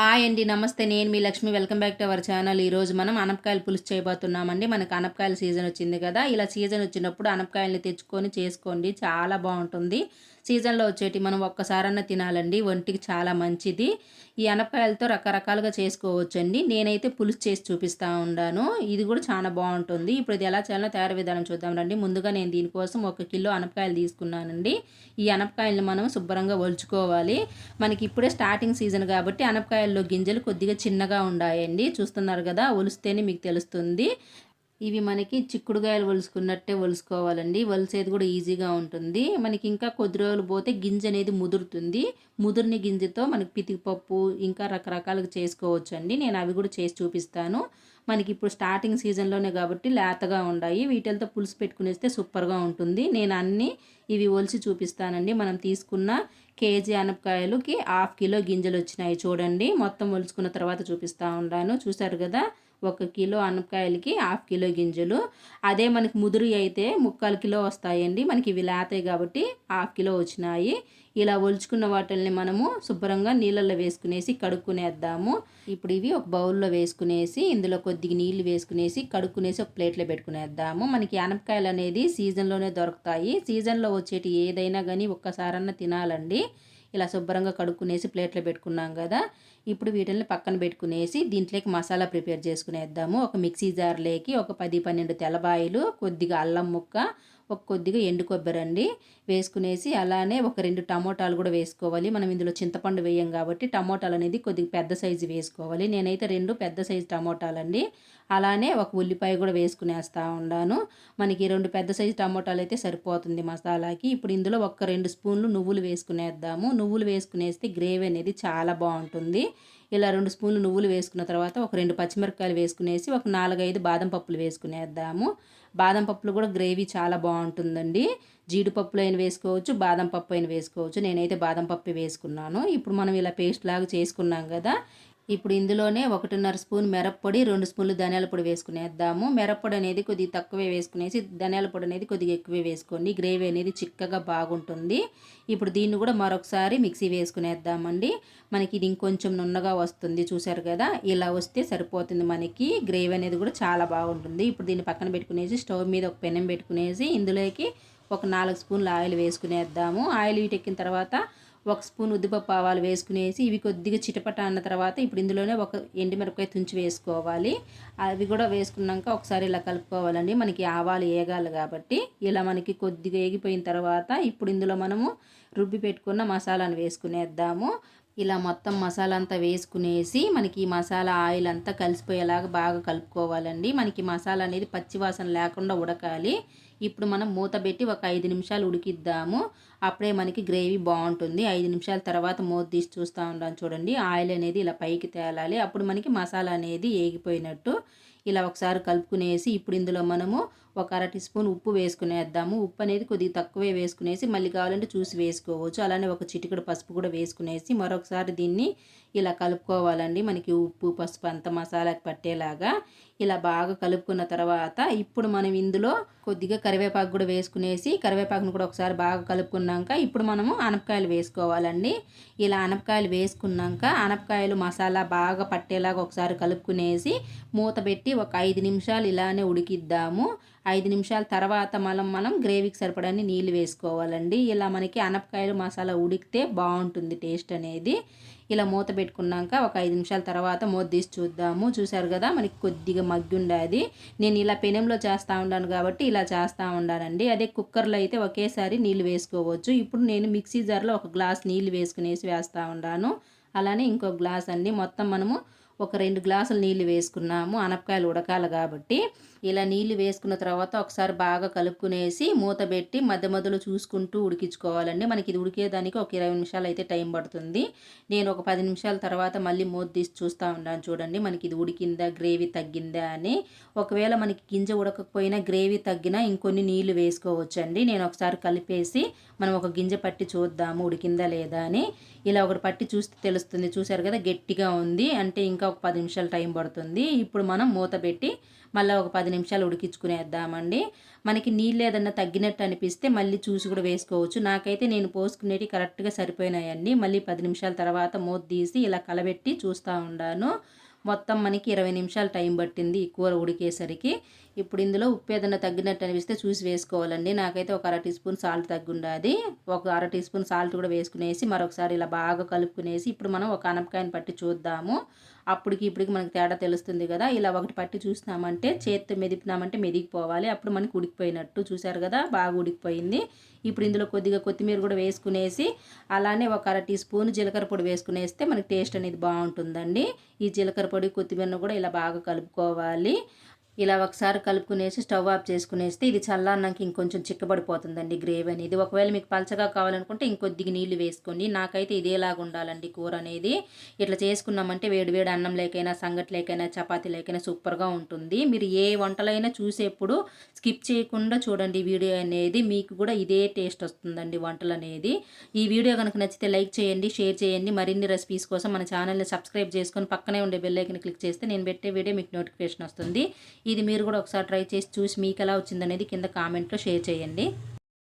Hi అండి నమస్తే. నేను మీ Lakshmi. Welcome back to our channel. ఈరోజు మనం అనపకాయలు పులుసు చేయబోతున్నామండి. మనకు అనపకాయల సీజన్ వచ్చింది కదా. ఇలా సీజన్ వచ్చినప్పుడు అనపకాయలని తెచ్చుకొని చేసుకోండి. చాలా బాగుంటుంది. సీజన్లో వచ్చేటి మనం ఒక్కసారన్నా తినాలండి. ఒంటికి చాలా మంచిది. ఈ అనపకాయలతో రకరకాలుగా చేసుకోవచ్చండి. నేనైతే పులుసు చేసి చూపిస్తూ ఉన్నాను ఇది కూడా చాలా బాగుంటుంది. ఇప్పుడు ఇది ఎలా చేయాలో తయారు విధానం చూద్దాం రండి. ముందుగా నేను దీనికోసం ఒక కిలో అనపకాయలు తీసుకున్నానండి. ఈ అనపకాయలను మనం శుభ్రంగా ఒలుచుకోవాలి. మనకి ఇప్పుడే స్టార్టింగ్ సీజన్ కాబట్టి అనపకాయల్లో గింజలు కొద్దిగా చిన్నగా ఉన్నాయండి చూస్తున్నారు కదా ఒలిస్తేనే మీకు తెలుస్తుంది. ఇవి మనకి చిక్కుడుగాయలు ఒలుసుకున్నట్టే ఒలుసుకోవాలండి ఒలిసేది కూడా ఈజీగా ఉంటుంది. మనకి ఇంకా కొద్ది రోజులు పోతే గింజ అనేది ముదురుతుంది. ముదురుని గింజతో మనకి పితికిపప్పు ఇంకా రకరకాలుగా చేసుకోవచ్చు అండి నేను అవి కూడా చేసి చూపిస్తాను. మనకి ఇప్పుడు స్టార్టింగ్ సీజన్లోనే కాబట్టి లేతగా ఉన్నాయి వీటితో పులుసు పెట్టుకునేస్తే సూపర్గా ఉంటుంది. నేను అన్నీ ఇవి ఒలిసి చూపిస్తానండి. మనం తీసుకున్న కేజీ అనపకాయలకి హాఫ్ కిలో గింజలు వచ్చినాయి చూడండి. మొత్తం ఒలుచుకున్న తర్వాత చూపిస్తూ ఉన్నాను. చూసారు కదా? ఒక కిలో అనపకాయలకి హాఫ్ కిలో గింజలు. అదే మనకి ముదురు అయితే ముక్కాలు కిలో వస్తాయండి. మనకి ఇవి లేతాయి కాబట్టి హాఫ్ కిలో వచ్చినాయి. ఇలా ఒలుచుకున్న వాటిల్ని మనము శుభ్రంగా నీళ్ళల్లో వేసుకునేసి కడుక్కునేద్దాము. ఇప్పుడు ఇవి ఒక బౌల్లో వేసుకునేసి ఇందులో కొద్దిగా నీళ్ళు వేసుకునేసి కడుక్కునేసి ఒక ప్లేట్లో పెట్టుకునేద్దాము. మనకి అనపకాయలు అనేది సీజన్లోనే దొరుకుతాయి. సీజన్లో వచ్చేటి ఏదైనా కానీ ఒక్కసారన్నా తినాలండి. ఇలా శుభ్రంగా కడుక్కునేసి ప్లేట్లో పెట్టుకున్నాం కదా. ఇప్పుడు వీటిని పక్కన పెట్టుకునేసి దీంట్లోకి మసాలా ప్రిపేర్ చేసుకునేద్దాము. ఒక మిక్సీ జార్లోకి ఒక పది పన్నెండు తెల్లబాయిలు కొద్దిగా అల్లం ముక్క ఒక కొద్దిగా ఎండు కొబ్బరి అండి వేసుకునేసి అలానే ఒక రెండు టమోటాలు కూడా వేసుకోవాలి. మనం ఇందులో చింతపండు వేయం కాబట్టి టమోటాలు అనేది కొద్దిగా పెద్ద సైజు వేసుకోవాలి. నేనైతే రెండు పెద్ద సైజు టమోటాలు అండి అలానే ఒక ఉల్లిపాయ కూడా వేసుకునేస్తా ఉన్నాను. మనకి రెండు పెద్ద సైజు టమోటాలు అయితే సరిపోతుంది మసాలాకి. ఇప్పుడు ఇందులో ఒక రెండు స్పూన్లు నువ్వులు వేసుకునేద్దాము. నువ్వులు వేసుకునేస్తే గ్రేవీ అనేది చాలా బాగుంటుంది. ఇలా రెండు స్పూన్లు నువ్వులు వేసుకున్న తర్వాత ఒక రెండు పచ్చిమిరపకాయలు వేసుకునేసి ఒక నాలుగైదు బాదం పప్పులు వేసుకునేద్దాము. బాదం పప్పులు కూడా గ్రేవీ చాలా బాగుంటుందండి. జీడిపప్పులు అయిన వేసుకోవచ్చు బాదం పప్పు అయిన వేసుకోవచ్చు. నేనైతే బాదం పప్పు వేసుకున్నాను. ఇప్పుడు మనం ఇలా పేస్ట్ లాగా చేసుకున్నాం కదా ఇప్పుడు ఇందులోనే ఒకటిన్నర స్పూన్ మిరప్పొడి రెండు స్పూన్లు ధనియాల పొడి వేసుకునేద్దాము. మిరప్పొడి అనేది కొద్దిగా తక్కువే వేసుకునేసి ధనియాల పొడి అనేది కొద్దిగా ఎక్కువే వేసుకోండి. గ్రేవీ అనేది చిక్కగా బాగుంటుంది. ఇప్పుడు దీన్ని కూడా మరొకసారి మిక్సీ వేసుకునేద్దామండి. మనకి ఇది ఇంకొంచెం నున్నగా వస్తుంది చూసారు కదా? ఇలా వస్తే సరిపోతుంది మనకి. గ్రేవీ అనేది కూడా చాలా బాగుంటుంది. ఇప్పుడు దీన్ని పక్కన పెట్టుకునేసి స్టవ్ మీద ఒక పెనం పెట్టుకునేసి ఇందులోకి ఒక నాలుగు స్పూన్లు ఆయిల్ వేసుకునేద్దాము. ఆయిల్ వీటెక్కిన తర్వాత ఒక స్పూన్ ఉద్దిపప్పు ఆవాలు వేసుకునేసి ఇవి కొద్దిగా చిటపట అన్న తర్వాత ఇప్పుడు ఇందులోనే ఒక ఎండిమిరపకాయ తుంచి వేసుకోవాలి. అవి కూడా వేసుకున్నాక ఒకసారి ఇలా కలుపుకోవాలండి. మనకి ఆవాలు ఏగాలి కాబట్టి ఇలా మనకి కొద్దిగా ఏగిపోయిన తర్వాత ఇప్పుడు ఇందులో మనము రుబ్బి పెట్టుకున్న మసాలాను వేసుకునేద్దాము. ఇలా మొత్తం మసాలా అంతా వేసుకునేసి మనకి మసాలా ఆయిల్ అంతా కలిసిపోయేలాగా బాగా కలుపుకోవాలండి. మనకి మసాలా అనేది పచ్చివాసన లేకుండా ఉడకాలి. ఇప్పుడు మనం మూత పెట్టి ఒక ఐదు నిమిషాలు ఉడికిద్దాము. అప్పుడే మనకి గ్రేవీ బాగుంటుంది. ఐదు నిమిషాల తర్వాత మూత తీసి చూస్తూ ఉంటాం చూడండి. ఆయిల్ అనేది ఇలా పైకి తేలాలి. అప్పుడు మనకి మసాలా అనేది ఏగిపోయినట్టు ఇలా ఒకసారి కలుపుకునేసి ఇప్పుడు ఇందులో మనము ఒక అర టీ స్పూన్ ఉప్పు వేసుకునేద్దాము. ఉప్పు అనేది కొద్దిగా తక్కువే వేసుకునేసి మళ్ళీ కావాలంటే చూసి వేసుకోవచ్చు. అలానే ఒక చిటికడు పసుపు కూడా వేసుకునేసి మరొకసారి దీన్ని ఇలా కలుపుకోవాలండి. మనకి ఉప్పు పసుపు అంత మసాలాకి పట్టేలాగా ఇలా బాగా కలుపుకున్న తర్వాత ఇప్పుడు మనం ఇందులో కొద్దిగా కరివేపాకు కూడా వేసుకునేసి కరివేపాకును కూడా ఒకసారి బాగా కలుపుకున్నాక ఇప్పుడు మనము అనపకాయలు వేసుకోవాలండి. ఇలా అనపకాయలు వేసుకున్నాక అనపకాయలు మసాలా బాగా పట్టేలాగా ఒకసారి కలుపుకునేసి మూత పెట్టి ఒక ఐదు నిమిషాలు ఇలానే ఉడికిద్దాము. ఐదు నిమిషాల తర్వాత మనం మనం గ్రేవీకి సరిపడని నీళ్ళు వేసుకోవాలండి. ఇలా మనకి అనపకాయలు మసాలా ఉడికితే బాగుంటుంది టేస్ట్ అనేది. ఇలా మూత పెట్టుకున్నాక ఒక ఐదు నిమిషాల తర్వాత మూత తీసి చూద్దాము. చూసారు కదా మనకి కొద్దిగా మగ్గి ఉండేది. నేను ఇలా పెనంలో చేస్తూ ఉన్నాను కాబట్టి ఇలా చేస్తూ ఉన్నానండి అదే కుక్కర్లో అయితే ఒకేసారి నీళ్ళు వేసుకోవచ్చు. ఇప్పుడు నేను మిక్సీ జార్లో ఒక గ్లాస్ నీళ్ళు వేసుకునేసి వేస్తూ ఉన్నాను అలానే ఇంకో గ్లాస్ అండి. మొత్తం మనము ఒక రెండు గ్లాసులు నీళ్ళు వేసుకున్నాము. అనపకాయలు ఉడకాలి కాబట్టి ఇలా నీళ్ళు వేసుకున్న తర్వాత ఒకసారి బాగా కలుపుకునేసి మూత పెట్టి మధ్య మధ్యలో చూసుకుంటూ ఉడికించుకోవాలండి. మనకి ఇది ఉడికేదానికి ఒక ఇరవై నిమిషాలు అయితే టైం పడుతుంది. నేను ఒక పది నిమిషాల తర్వాత మళ్ళీ మూత తీసి చూస్తూ ఉన్నాను చూడండి. మనకి ఇది ఉడికిందా గ్రేవీ తగ్గిందా అని. ఒకవేళ మనకి గింజ ఉడకపోయినా గ్రేవీ తగ్గినా ఇంకొన్ని నీళ్ళు వేసుకోవచ్చండి. నేను ఒకసారి కలిపేసి మనం ఒక గింజ పట్టి చూద్దాము ఉడికిందా లేదా అని. ఇలా ఒకటి పట్టి చూస్తే తెలుస్తుంది. చూసారు కదా? గట్టిగా ఉంది. అంటే ఇంకా ఒక పది నిమిషాలు టైం పడుతుంది. ఇప్పుడు మనం మూత పెట్టి మళ్ళీ ఒక పది నిమిషాలు ఉడికించుకునేద్దామండి. మనకి నీళ్ళు ఏదన్నా తగ్గినట్టు అనిపిస్తే మళ్ళీ చూసి కూడా వేసుకోవచ్చు. నాకైతే నేను పోసుకునేవి కరెక్ట్గా సరిపోయినాయండి. మళ్ళీ పది నిమిషాల తర్వాత మూత తీసి ఇలా కలబెట్టి చూస్తూ ఉండాను. మొత్తం మనకి ఇరవై నిమిషాలు టైం పట్టింది కూర ఉడికేసరికి. ఇప్పుడు ఇందులో ఉప్పు ఏదైనా తగ్గినట్టు అనిపిస్తే చూసి వేసుకోవాలండి. నాకైతే ఒక అర టీ స్పూన్ సాల్ట్ తగ్గుండాది ఒక అర టీ స్పూన్ సాల్ట్ కూడా వేసుకునేసి మరొకసారి ఇలా బాగా కలుపుకునేసి ఇప్పుడు మనం ఒక అనపకాయను పట్టి చూద్దాము. అప్పటికి ఇప్పటికి మనకి తేడా తెలుస్తుంది కదా. ఇలా ఒకటి పట్టి చూసినామంటే చేత్తో మెదిపినామంటే మెదిగిపోవాలి. అప్పుడు మనకి ఉడికిపోయినట్టు చూసారు కదా బాగా ఉడికిపోయింది. ఇప్పుడు ఇందులో కొద్దిగా కొత్తిమీర కూడా వేసుకునేసి అలానే ఒక అర టీ స్పూన్ జీలకర్ర పొడి వేసుకునేస్తే మనకి టేస్ట్ అనేది బాగుంటుందండి. ఈ జీలకర్ర పొడి కొత్తిమీరను కూడా ఇలా బాగా కలుపుకోవాలి. ఇలా ఒకసారి కలుపుకునేసి స్టవ్ ఆఫ్ చేసుకునేస్తే ఇది చల్లారినాక ఇంకొంచెం చిక్కబడిపోతుందండి గ్రేవీ అనేది. ఒకవేళ మీకు పలచగా కావాలనుకుంటే ఇంకొద్దిగా నీళ్ళు వేసుకోండి. నాకైతే ఇదేలాగా ఉండాలండి కూర అనేది. ఇట్లా చేసుకున్నామంటే వేడి వేడి అన్నం లేకైనా సంగటి లేకైనా చపాతీ లేకైనా సూపర్గా ఉంటుంది. మీరు ఏ వంటలైనా చూసేప్పుడు స్కిప్ చేయకుండా చూడండి వీడియో అనేది. మీకు కూడా ఇదే టేస్ట్ వస్తుందండి వంటలు అనేది. ఈ వీడియో కనుక నచ్చితే లైక్ చేయండి షేర్ చేయండి. మరిన్ని రెసిపీస్ కోసం మన ఛానల్ని సబ్స్క్రైబ్ చేసుకొని పక్కనే ఉండే బెల్లైకన్ క్లిక్ చేస్తే నేను పెట్టే వీడియో మీకు నోటిఫికేషన్ వస్తుంది. ఇది మీరు కూడా ఒకసారి ట్రై చేసి చూసి మీకు ఎలా వచ్చిందనేది కింద కామెంట్లో షేర్ చేయండి.